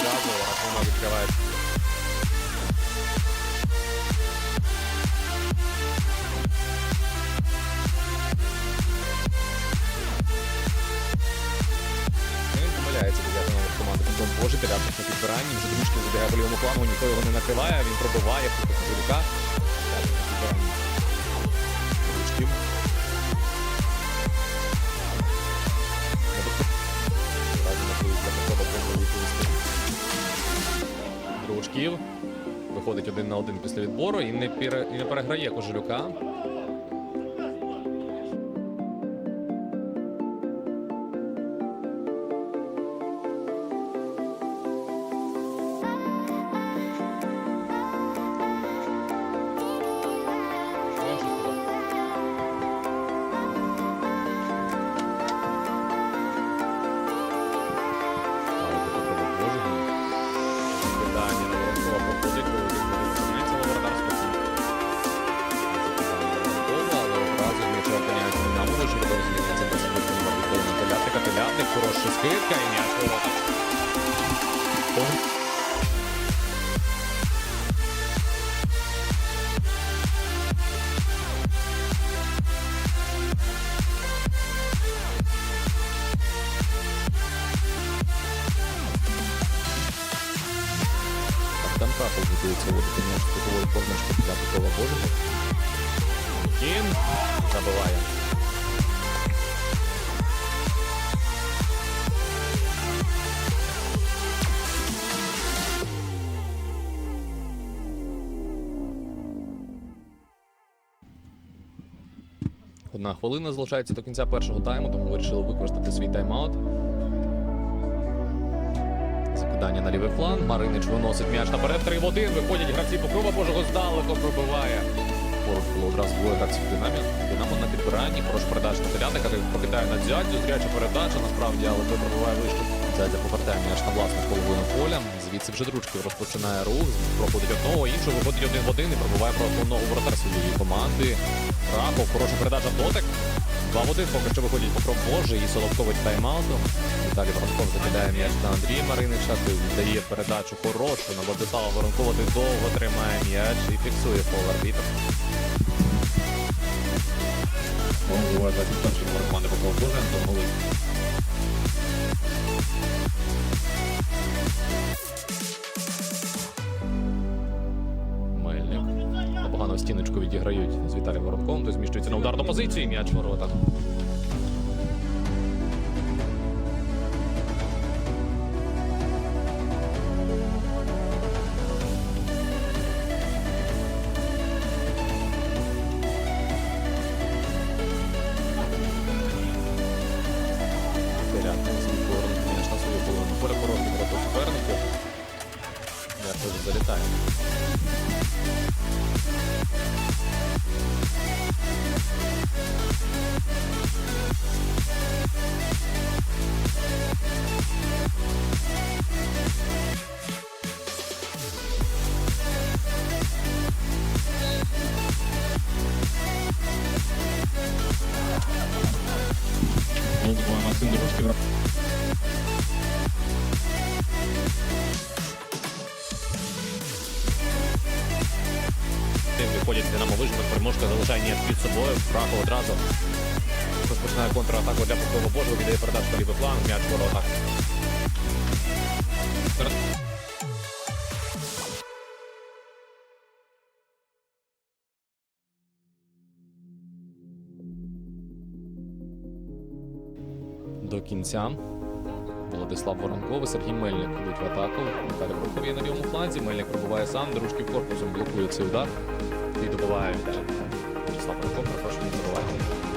одразу рахунок відкриває. Він помиляється дев'ятий номер команди. Антон на підбиранні. Вже дружки забігає по лівому плану, ніхто його не накриває, він пробиває проти Козирюка. Дружків. Виходить один на один після відбору і не переграє Кожелюка. Хороша скидка і м'яч у воротах. Там Краков готується вводити м'яч з кутової позначки для Петрова Божого. Кін забиває. Одна хвилина залишається до кінця першого тайму, тому вирішили використати свій тайм-аут. Закидання на лівий фланг. Маринич виносить м'яч наперед. 3 в 1. Виходять гравці покрова Божого здалеку пробиває. Поруч було одразу двоє гравців Динамо. Динамо на підбиранні. Хороша передача на Телятника. Той покидає на дзядзю. Зряча передача насправді, але той пробиває вище. Дзядзя повертає м'яч на власну половину поля. Звідси вже дружки розпочинає рух. Проходить одного, іншого виходить один в один і пробиває про основного воротар своєї команди. Раков, хороша передача в дотик. 2 в 1 поки що виходять Покров Божий і Соловкович тайм-аутом. Віталій Воронков закидає м'яч на Андрія Маринича. Дає передачу хорошу на Владислава Воронкова. Довго тримає м'яч і фіксує фол арбітр. Буває 21 номер команди Божий, Антон Голик. Мельник. Погано стіночку відіграють з Віталієм Воронковим. то зміщується на ударну позицію. М'яч в воротах. М'яч вже залітає. Максим Дорожків. Виходять Динамо Вижгород, переможка залишає м'яч під собою. Рахов одразу розпочинає контратаку для Покрова Божого, віддає передачу на лівий план, м'яч в воротах. До кінця Владислав Воронков і Сергій Мельник йдуть в атаку. Віталій Воронков є на лівому фланзі. Мельник пробуває сам, дружки корпусом блокує цей удар. І Віталій. Владислав Воронков, прошу, не забувайте.